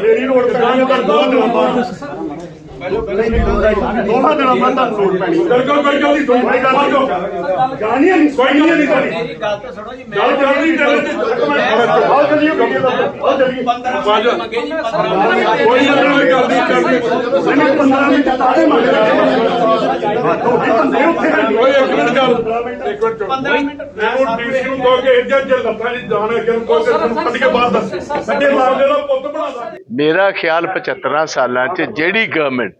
ਫੇਰੀ ਰੋਡ ਕਰਾਂਗੇ ਤਾਂ ਦੋ ਦਿਨਾਂ ਬਾਅਦ। ਦੋਹਾਂ ਦਿਨਾਂ ਬਾਅਦ ਤਾਂ ਲੋੜ ਪੈਣੀ। ਬਿਲਕੁਲ ਕੋਈ ਗੱਲ ਨਹੀਂ ਕੋਈ ਗੱਲ ਨਹੀਂ ਜਾਣੀ ਨਹੀਂ ਕੋਈ ਗੱਲ ਨਹੀਂ ਮੇਰੀ ਗੱਲ ਤਾਂ ਸੁਣੋ ਜੀ ਗੱਲ ਚੱਲਦੀ ਚੱਲਦੀ ਬਹੁਤ ਮੇਰਾ ਖਿਆਲ 75 ਸਾਲਾਂ 'ਚ ਜਿਹੜੀ ਗਵਰਨਮੈਂਟ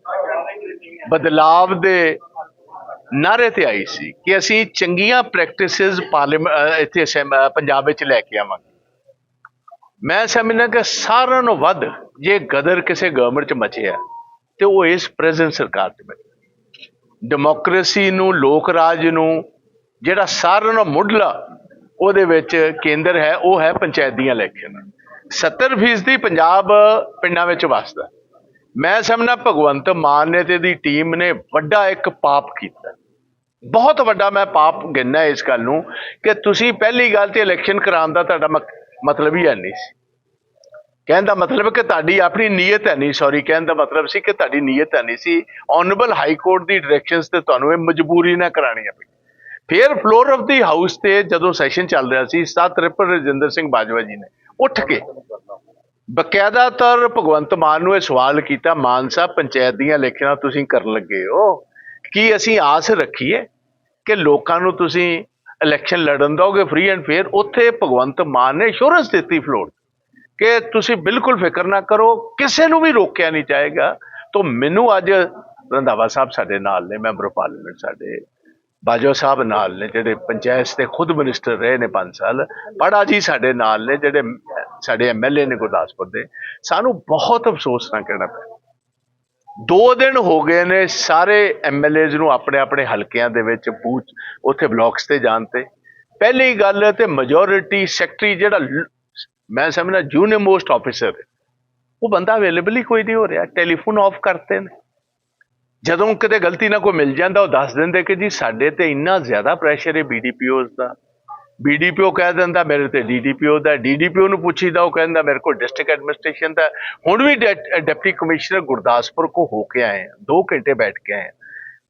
ਬਦਲਾਵ ਦੇ ਨਾਰੇ ਤੇ ਆਈ ਸੀ ਕਿ ਅਸੀਂ ਚੰਗੀਆਂ ਪ੍ਰੈਕਟਿਸਿਸ ਪਾਰਲੀਮੈਂਟ ਇੱਥੇ ਪੰਜਾਬ ਵਿੱਚ ਲੈ ਕੇ ਆਵਾਂਗੇ। ਮੈਂ ਸਮਝਣਾ ਕਿ ਸਾਰਿਆਂ ਨੂੰ ਵੱਧ ਜੇ ਗਦਰ ਕਿਸੇ ਗਵਰਨਮੈਂਟ 'ਚ ਮਚਿਆ ਤੇ ਉਹ ਇਸ ਪ੍ਰੈਜ਼ੈਂਟ ਸਰਕਾਰ 'ਚ ਮਚਿਆ ਡੈਮੋਕ੍ਰੇਸੀ ਨੂੰ, ਲੋਕ ਰਾਜ ਨੂੰ, ਜਿਹੜਾ ਸਾਰਿਆਂ ਨੂੰ ਮੁੱਢਲਾ ਉਹਦੇ ਵਿੱਚ ਕੇਂਦਰ ਹੈ, ਉਹ ਹੈ ਪੰਚਾਇਤ ਦੀਆਂ ਇਲੈਕਸ਼ਨ। 70% ਦੀ ਪੰਜਾਬ ਪਿੰਡਾਂ ਵਿੱਚ ਵਸਦਾ। ਮੈਂ ਸਮਝਣਾ ਭਗਵੰਤ ਮਾਨ ਨੇ ਤੇ ਦੀ ਟੀਮ ਨੇ ਵੱਡਾ ਇੱਕ ਪਾਪ ਕੀਤਾ। ਬਹੁਤ ਵੱਡਾ ਮੈਂ ਪਾਪ ਗਿਣਨਾ ਇਸ ਗੱਲ ਨੂੰ ਕਿ ਤੁਸੀਂ ਪਹਿਲੀ ਗੱਲ ਤੇ ਇਲੈਕਸ਼ਨ ਕਰਾਉਣ ਦਾ ਤੁਹਾਡਾ ਮਕ- ਮਤਲਬ ਹੀ ਹੈ ਨਹੀਂ ਸੀ। ਕਹਿਣ ਦਾ ਮਤਲਬ ਕਿ ਤੁਹਾਡੀ ਆਪਣੀ ਨੀਅਤ ਹੈ ਨਹੀਂ ਸੌਰੀ ਕਹਿਣ ਦਾ ਮਤਲਬ ਸੀ ਕਿ ਤੁਹਾਡੀ ਨੀਅਤ ਹੈ ਨਹੀਂ ਸੀ। ਆਨਰੇਬਲ ਹਾਈ ਕੋਰਟ ਦੀ ਡਾਇਰੈਕਸ਼ਨਸ ਤੇ ਤੁਹਾਨੂੰ ਇਹ ਮਜਬੂਰੀ ਨਾ ਕਰਾਣੀਆਂ ਪਈ ਫਿਰ ਫਲੋਰ ਆਫ ਦੀ ਹਾਊਸ ਤੇ ਜਦੋਂ ਸੈਸ਼ਨ ਚੱਲ ਰਿਹਾ ਸੀ, ਸਤ ਰਿਪਰ ਰਜਿੰਦਰ ਸਿੰਘ ਬਾਜਵਾ ਜੀ ਨੇ ਉੱਠ ਕੇ ਬਕਾਇਦਾ ਤੌਰ ਭਗਵੰਤ ਮਾਨ ਨੂੰ ਇਹ ਸਵਾਲ ਕੀਤਾ, ਮਾਨ ਸਾਹਿਬ, ਪੰਚਾਇਤ ਦੀਆਂ ਇਲੈਕਸ਼ਨਾਂ ਤੁਸੀਂ ਕਰਨ ਲੱਗੇ ਹੋ। ਕੀ ਅਸੀਂ ਆਸ ਰੱਖੀਏ ਕਿ ਲੋਕਾਂ ਨੂੰ ਤੁਸੀਂ ਇਲੈਕਸ਼ਨ ਲੜਨ ਦੋਗੇ ਫ੍ਰੀ ਐਂਡ ਫੇਅਰ ਉੱਥੇ ਭਗਵੰਤ ਮਾਨ ਨੇ ਅਸ਼ੋਰੈਂਸ ਦਿੱਤੀ ਫਲੋਰ ਕਿ ਤੁਸੀਂ ਬਿਲਕੁਲ ਫਿਕਰ ਨਾ ਕਰੋ, ਕਿਸੇ ਨੂੰ ਵੀ ਰੋਕਿਆ ਨਹੀਂ ਜਾਏਗਾ। ਤੋਂ ਮੈਨੂੰ ਅੱਜ ਰੰਧਾਵਾ ਸਾਹਿਬ ਸਾਡੇ ਨਾਲ ਨੇ, ਮੈਂਬਰ ਪਾਰਲੀਮੈਂਟ ਸਾਡੇ, ਬਾਜਵਾ ਸਾਹਿਬ ਨਾਲ ਨੇ, ਜਿਹੜੇ ਪੰਚਾਇਤ ਦੇ ਖੁਦ ਮਿਨਿਸਟਰ ਰਹੇ ਨੇ 5 ਸਾਲ ਪੜਾ ਜੀ ਸਾਡੇ ਨਾਲ ਨੇ, ਜਿਹੜੇ ਸਾਡੇ ਐਮਐਲਏ ਨੇ ਗੁਰਦਾਸਪੁਰ ਦੇ। ਸਾਨੂੰ ਬਹੁਤ ਅਫਸੋਸ ਨਾਲ ਕਹਿਣਾ ਪਿਆ। ਦੋ ਦਿਨ ਹੋ ਗਏ ਨੇ ਸਾਰੇ ਐਮਐਲਏਜ਼ ਨੂੰ ਆਪਣੇ ਆਪਣੇ ਹਲਕਿਆਂ ਦੇ ਵਿੱਚ ਬੂਥ ਉੱਥੇ ਬਲਾਕਸ ਤੇ ਜਾਣ ਤੇ। ਪਹਿਲੀ ਗੱਲ ਤੇ ਮੈਜੋਰਿਟੀ ਸੈਕਟਰੀ ਜਿਹੜਾ ਮੈਂ ਸਮਝਣਾ ਜੂਨੀਅਰ ਮੋਸਟ ਆਫੀਸਰ ਉਹ ਬੰਦਾ ਅਵੇਲੇਬਲ ਹੀ ਕੋਈ ਨਹੀਂ ਹੋ ਰਿਹਾ ਟੈਲੀਫੋਨ ਆਫ ਕਰਤੇ ਨੇ। ਜਦੋਂ ਕਿਤੇ ਗਲਤੀ ਨਾਲ ਕੋਈ ਮਿਲ ਜਾਂਦਾ, ਉਹ ਦੱਸ ਦਿੰਦੇ ਕਿ ਜੀ ਸਾਡੇ ਤੇ ਇੰਨਾ ਜ਼ਿਆਦਾ ਪ੍ਰੈਸ਼ਰ ਹੈ ਬੀਡੀਪੀਓਜ਼ ਦਾ। ਬੀਡੀਪੀਓ ਕਹਿ ਦਿੰਦਾ ਮੇਰੇ ਤੇ ਡੀਡੀਪੀਓ ਦਾ ਡੀਡੀਪੀਓ ਨੂੰ ਪੁੱਛੀਦਾ, ਉਹ ਕਹਿੰਦਾ ਮੇਰੇ ਕੋਲ ਡਿਸਟ੍ਰਿਕਟ ਐਡਮਿਨਿਸਟ੍ਰੇਸ਼ਨ ਦਾ। ਹੁਣ ਵੀ ਡੈ- ਡਿਪਟੀ ਕਮਿਸ਼ਨਰ ਗੁਰਦਾਸਪੁਰ ਕੋ ਹੋ ਕੇ ਆਏ ਹਾਂ 2 ਘੰਟੇ ਬੈਠ ਕੇ ਆਏ ਹਾਂ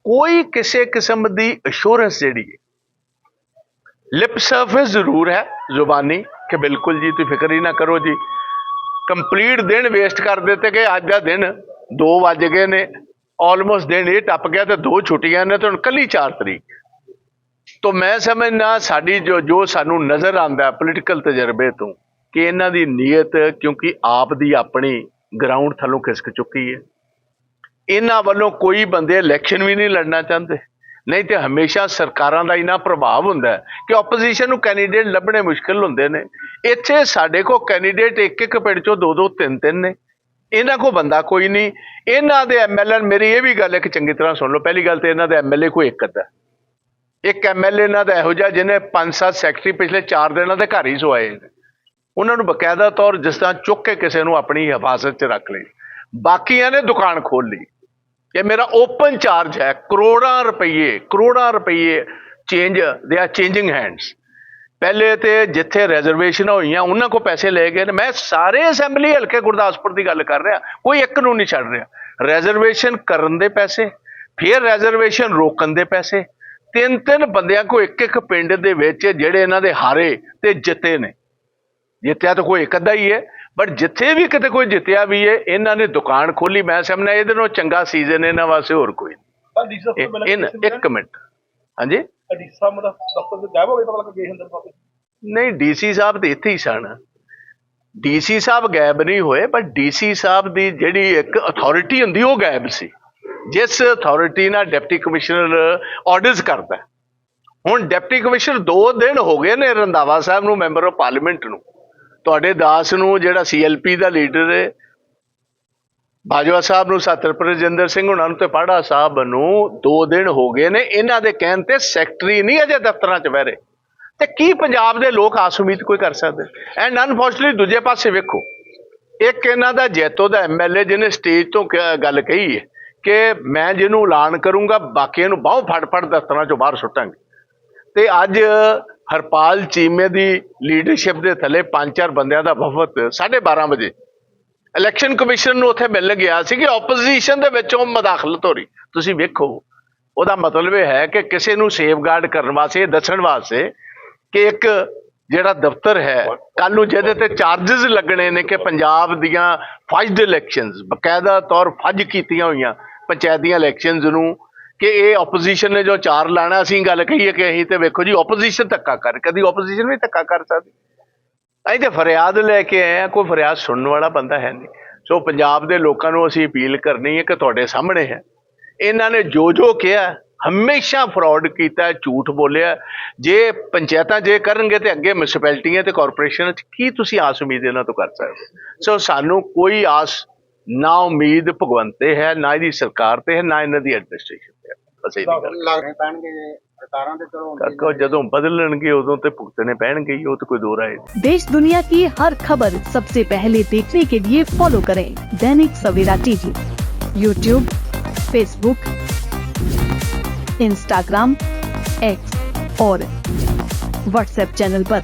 ਕੋਈ ਕਿਸੇ ਕਿਸਮ ਦੀ ਅਸ਼ੋਰੈਂਸ ਜਿਹੜੀ ਹੈ ਲਿਪ ਸਰਫੇਸ ਜ਼ਰੂਰ ਹੈ, ਜ਼ੁਬਾਨੀ, ਕਿ ਬਿਲਕੁਲ ਜੀ ਤੁਸੀਂ ਫਿਕਰ ਹੀ ਨਾ ਕਰੋ ਜੀ। ਕੰਪਲੀਟ ਦਿਨ ਵੇਸਟ ਕਰ ਦਿੱਤੇ ਕਿ ਅੱਜ ਦਾ ਦਿਨ 2 ਵੱਜ ਗਏ ਨੇ ਆਲਮੋਸਟ ਦਿਨ ਇਹ ਟੱਪ ਗਿਆ ਤੇ ਦੋ ਛੁੱਟੀਆਂ ਨੇ, ਤੇ ਹੁਣ ਕੱਲੀ 4 ਤਰੀਕ। ਤੋਂ ਮੈਂ ਸਮਝਣਾ ਸਾਡੀ ਜੋ ਜੋ ਸਾਨੂੰ ਨਜ਼ਰ ਆਂਦਾ ਪੋਲੀਟੀਕਲ ਤਜਰਬੇ ਤੋਂ ਕਿ ਇਹਨਾਂ ਦੀ ਨੀਅਤ ਕਿਉਂਕਿ ਆਪ ਦੀ ਆਪਣੀ ਗਰਾਊਂਡ ਥੱਲੋਂ ਖਿਸਕ ਚੁੱਕੀ ਹੈ। ਇਹਨਾਂ ਵੱਲੋਂ ਕੋਈ ਬੰਦੇ ਇਲੈਕਸ਼ਨ ਵੀ ਨਹੀਂ ਲੜਨਾ ਚਾਹੁੰਦੇ। ਨਹੀਂ ਤੇ ਹਮੇਸ਼ਾ ਸਰਕਾਰਾਂ ਦਾ ਇਨਾ ਪ੍ਰਭਾਵ ਹੁੰਦਾ ਕਿ ਆਪੋਜੀਸ਼ਨ ਨੂੰ ਕੈਂਡੀਡੇਟ ਲੱਭਣੇ ਮੁਸ਼ਕਲ ਹੁੰਦੇ ਨੇ। ਇੱਥੇ ਸਾਡੇ ਕੋਲ ਕੈਂਡੀਡੇਟ ਇੱਕ ਇੱਕ ਪਿੰਡ ਚੋਂ ਦੋ ਦੋ ਤਿੰਨ ਤਿੰਨ ਨੇ। ਇਹਨਾਂ ਕੋ ਬੰਦਾ ਕੋਈ ਨਹੀਂ। ਇਹਨਾਂ ਦੇ ਐਮਐਲਏ ਮੇਰੀ ਇਹ ਵੀ ਗੱਲ ਇੱਕ ਚੰਗੀ ਤਰ੍ਹਾਂ ਸੁਣ ਲਓ। ਪਹਿਲੀ ਗੱਲ ਤੇ ਇਹਨਾਂ ਦੇ ਐਮਐਲਏ ਕੋਈ ਇੱਕ ਅੱਧਾ। ਇੱਕ ਐਮਐਲਏ ਇਹਨਾਂ ਦਾ ਇਹੋ ਜਿਹਾ ਜਿਹਨੇ ਪੰਜ ਸੱਤ ਸੈਕਟਰੀ ਪਿਛਲੇ 4 ਦਿਨਾਂ ਦੇ ਘਰ ਹੀ ਸੋਏ ਉਹਨਾਂ ਨੂੰ ਬਕਾਇਦਾ ਤੌਰ ਜਿਸ ਤਰ੍ਹਾਂ ਚੁੱਕ ਕੇ ਕਿਸੇ ਨੂੰ ਆਪਣੀ ਹਿਫਾਜ਼ਤ 'ਚ ਰੱਖ ਲਈ। ਬਾਕੀਆਂ ਨੇ ਦੁਕਾਨ ਖੋਲ ਲਈ। ਇਹ ਮੇਰਾ ਓਪਨ ਚਾਰਜ ਹੈ। ਕਰੋੜਾਂ ਰੁਪਏ ਕਰੋੜਾਂ ਰੁਪਏ change they are changing hands ਪਹਿਲੇ ਤੇ ਜਿੱਥੇ ਰਿਜ਼ਰਵੇਸ਼ਨ ਹੋਈਆਂ, ਉਹਨਾਂ ਕੋ ਪੈਸੇ ਲੈ ਗਏ ਨੇ। ਮੈਂ ਸਾਰੇ ਅਸੈਂਬਲੀ ਹਲਕੇ ਗੁਰਦਾਸਪੁਰ ਦੀ ਗੱਲ ਕਰ ਰਿਹਾ। ਕੋਈ ਇੱਕ ਨੂੰ ਨਹੀਂ ਛੱਡ ਰਿਹਾ। ਰਿਜ਼ਰਵੇਸ਼ਨ ਕਰਨ ਦੇ ਪੈਸੇ, ਫਿਰ ਰਿਜ਼ਰਵੇਸ਼ਨ ਰੋਕਣ ਦੇ ਪੈਸੇ। ਤਿੰਨ ਤਿੰਨ ਬੰਦਿਆਂ ਕੋ ਇੱਕ ਇੱਕ ਪਿੰਡ ਦੇ ਵਿੱਚ ਜਿਹੜੇ ਇਹਨਾਂ ਦੇ ਹਾਰੇ ਤੇ ਜਿੱਤੇ ਨੇ। ਜਿੱਤਿਆ ਤਾਂ ਕੋਈ ਇੱਕ ਅੱਧਾ ਹੀ ਹੈ ਬਟ ਜਿੱਥੇ ਵੀ ਕਿਤੇ ਕੋਈ ਜਿੱਤਿਆ ਵੀ ਹੈ ਇਹਨਾਂ ਨੇ ਦੁਕਾਨ ਖੋਲੀ ਮੈਂ ਸਮਝਦਾ ਇਹਦੇ ਨਾਲੋਂ ਚੰਗਾ ਸੀਜ਼ਨ ਇਹਨਾਂ ਵਾਸਤੇ ਹੋਰ ਕੋਈ ਨਹੀਂ। ਇੱਕ ਮਿੰਟ। ਹਾਂਜੀ? ਨਹੀਂ ਡੀਸੀ ਸਾਹਿਬ ਤੇ ਇੱਥੇ ਹੀ ਸਨ। ਡੀਸੀ ਸਾਹਿਬ ਗਾਇਬ ਨਹੀਂ ਹੋਏ ਪਰ ਡੀਸੀ ਸਾਹਿਬ ਦੀ ਜਿਹੜੀ ਇੱਕ ਅਥਾਰਟੀ ਹੁੰਦੀ ਉਹ ਗਾਇਬ ਸੀ। ਜਿਸ ਅਥਾਰਟੀ ਨਾਲ ਡਿਪਟੀ ਕਮਿਸ਼ਨਰ ਆਰਡਰਸ ਕਰਦਾ ਹੁਣ ਡਿਪਟੀ ਕਮਿਸ਼ਨਰ 2 ਦਿਨ ਹੋ ਗਏ ਨੇ ਰੰਧਾਵਾ ਸਾਹਿਬ ਨੂੰ ਮੈਂਬਰ ਆਫ ਪਾਰਲੀਮੈਂਟ ਨੂੰ। ਤੁਹਾਡੇ ਦਾਸ ਨੂੰ ਜਿਹੜਾ ਸੀਐਲਪੀ ਦਾ ਲੀਡਰ ਹੈ, ਬਾਜਵਾ ਸਾਹਿਬ ਨੂੰ ਸਤਰ ਰਜਿੰਦਰ ਸਿੰਘ ਉਹਨਾਂ ਨੂੰ ਤੇ ਪਾੜਾ ਸਾਹਿਬ ਨੂੰ 2 ਦਿਨ ਹੋ ਗਏ ਨੇ। ਇਹਨਾਂ ਦੇ ਕਹਿਣ ਤੇ ਸੈਕਟਰੀ ਨਹੀਂ ਅਜੇ ਦਫ਼ਤਰਾਂ 'ਚ ਬਹਿ ਰਹੇ। ਤੇ ਕੀ ਪੰਜਾਬ ਦੇ ਲੋਕ ਆਸ ਉਮੀਦ ਕੋਈ ਕਰ ਸਕਦੇ? ਐਂਡ ਅਨਫੋਰਚੂਨਟਲੀ ਦੂਜੇ ਪਾਸੇ ਵੇਖੋ, ਇੱਕ ਇਹਨਾਂ ਦਾ ਜੈਤੋ ਦਾ ਐਮਐਲਏ ਜਿਹਨੇ ਸਟੇਜ ਤੋਂ ਗੱਲ ਕਹੀ ਹੈ ਕਿ ਮੈਂ ਜਿਹਨੂੰ ਐਲਾਨ ਕਰੂੰਗਾ, ਬਾਕੀਆਂ ਨੂੰ ਬਾਹੋਂ ਫੜ ਫੜ ਦਫ਼ਤਰਾਂ 'ਚੋਂ ਬਾਹਰ ਸੁੱਟਾਂਗੇ। ਤੇ ਅੱਜ ਹਰਪਾਲ ਚੀਮੇ ਦੀ ਲੀਡਰਸ਼ਿਪ ਦੇ ਥੱਲੇ ਪੰਜ ਚਾਰ ਬੰਦਿਆਂ ਦਾ ਵਫਦ 12:30 ਵਜੇ। ਇਲੈਕਸ਼ਨ ਕਮਿਸ਼ਨ ਨੂੰ ਉੱਥੇ ਮਿਲਣ ਗਿਆ ਸੀ ਕਿ ਆਪੋਜੀਸ਼ਨ ਦੇ ਵਿੱਚੋਂ ਮਦਾਖਲਤ ਹੋ ਰਹੀ। ਤੁਸੀਂ ਵੇਖੋ, ਉਹਦਾ ਮਤਲਬ ਇਹ ਹੈ ਕਿ ਕਿਸੇ ਨੂੰ ਸੇਫਗਾਰਡ ਕਰਨ ਵਾਸਤੇ ਦੱਸਣ ਵਾਸਤੇ ਕਿ ਇੱਕ ਜਿਹੜਾ ਦਫ਼ਤਰ ਹੈ ਕੱਲ ਨੂੰ ਜਿਹਦੇ ਤੇ ਚਾਰजेस ਲੱਗਣੇ ਨੇ ਕਿ ਪੰਜਾਬ ਦੀਆਂ ਫੱਜਡ ਇਲੈਕਸ਼ਨਸ ਬਕਾਇਦਾ ਤੌਰ ਫੱਜ ਕੀਤੀਆਂ ਹੋਈਆਂ ਪੰਚਾਇਤ ਦੀਆਂ ਇਲੈਕਸ਼ਨਸ ਨੂੰ ਕਿ ਇਹ ਆਪੋਜੀਸ਼ਨ ਨੇ ਜੋ ਚਾਰ ਲਾਣਾ, ਅਸੀਂ ਗੱਲ ਕਹੀਏ ਕਿ ਅਸੀਂ ਤੇ ਵੇਖੋ ਜੀ ਆਪੋਜੀਸ਼ਨ ਧੱਕਾ ਕਰ, ਕਦੀ ਆਪੋਜੀਸ਼ਨ ਵੀ ਧੱਕਾ ਕਰ ਸਕਦੀ। ਅਸੀਂ ਤੇ ਫਰਿਆਦ ਲੈ ਕੇ ਆਏ ਆ ਕੋਈ ਫਰਿਆਦ ਸੁਣਨ ਵਾਲਾ ਬੰਦਾ ਹੈ ਨਹੀਂ। ਸੋ ਪੰਜਾਬ ਦੇ ਲੋਕਾਂ ਨੂੰ ਅਸੀਂ ਅਪੀਲ ਕਰਨੀ ਹੈ ਕਿ ਤੁਹਾਡੇ ਸਾਹਮਣੇ ਹੈ। ਇਹਨਾਂ ਨੇ ਜੋ ਜੋ ਕਿਹਾ, ਹਮੇਸ਼ਾ ਫਰਾਡ ਕੀਤਾ, ਝੂਠ ਬੋਲਿਆ। ਜੇ ਪੰਚਾਇਤਾਂ ਜੇ ਕਰਨਗੇ ਤੇ ਅੱਗੇ ਮਿਊਨਿਸਪੈਲਿਟੀਆਂ ਤੇ ਕਾਰਪੋਰੇਸ਼ਨ ਚ ਕੀ ਤੁਸੀਂ ਆਸ ਉਮੀਦ ਇਹਨਾਂ ਤੋਂ ਕਰ ਸਕਦੇ ਸੋ ਸਾਨੂੰ ਕੋਈ ਆਸ ਨਾ ਉਮੀਦ ਭਗਵੰਤ ਤੇ ਹੈ ਨਾ ਇਹਦੀ ਸਰਕਾਰ ਤੇ ਹੈ ਨਾ ਇਹਨਾਂ ਦੀ ਐਡਮਿਨਿਸਟ੍ਰੇਸ਼ਨ ਤੇ ਹੈ ਬਸ ਇਹ ਗੱਲ ਲੱਗਣੇ ਪੈਣਗੇ ਜੇ ਸਰਕਾਰਾਂ ਦੇ ਚਲੋ ਕਾਕਾ ਜਦੋਂ ਬਦਲਣਗੇ ਉਦੋਂ ਤੇ ਭੁਗਤਣੇ ਪੈਣਗੇ ਹੀ ਉਹ ਤਾਂ ਕੋਈ ਦੋ ਰਾਏ ਨਹੀਂ। देश दुनिया की हर खबर सबसे पहले देखने के लिए फॉलो करें Dainik Savera TV YouTube Facebook Instagram X और व्हाट्सएप चैनल पर।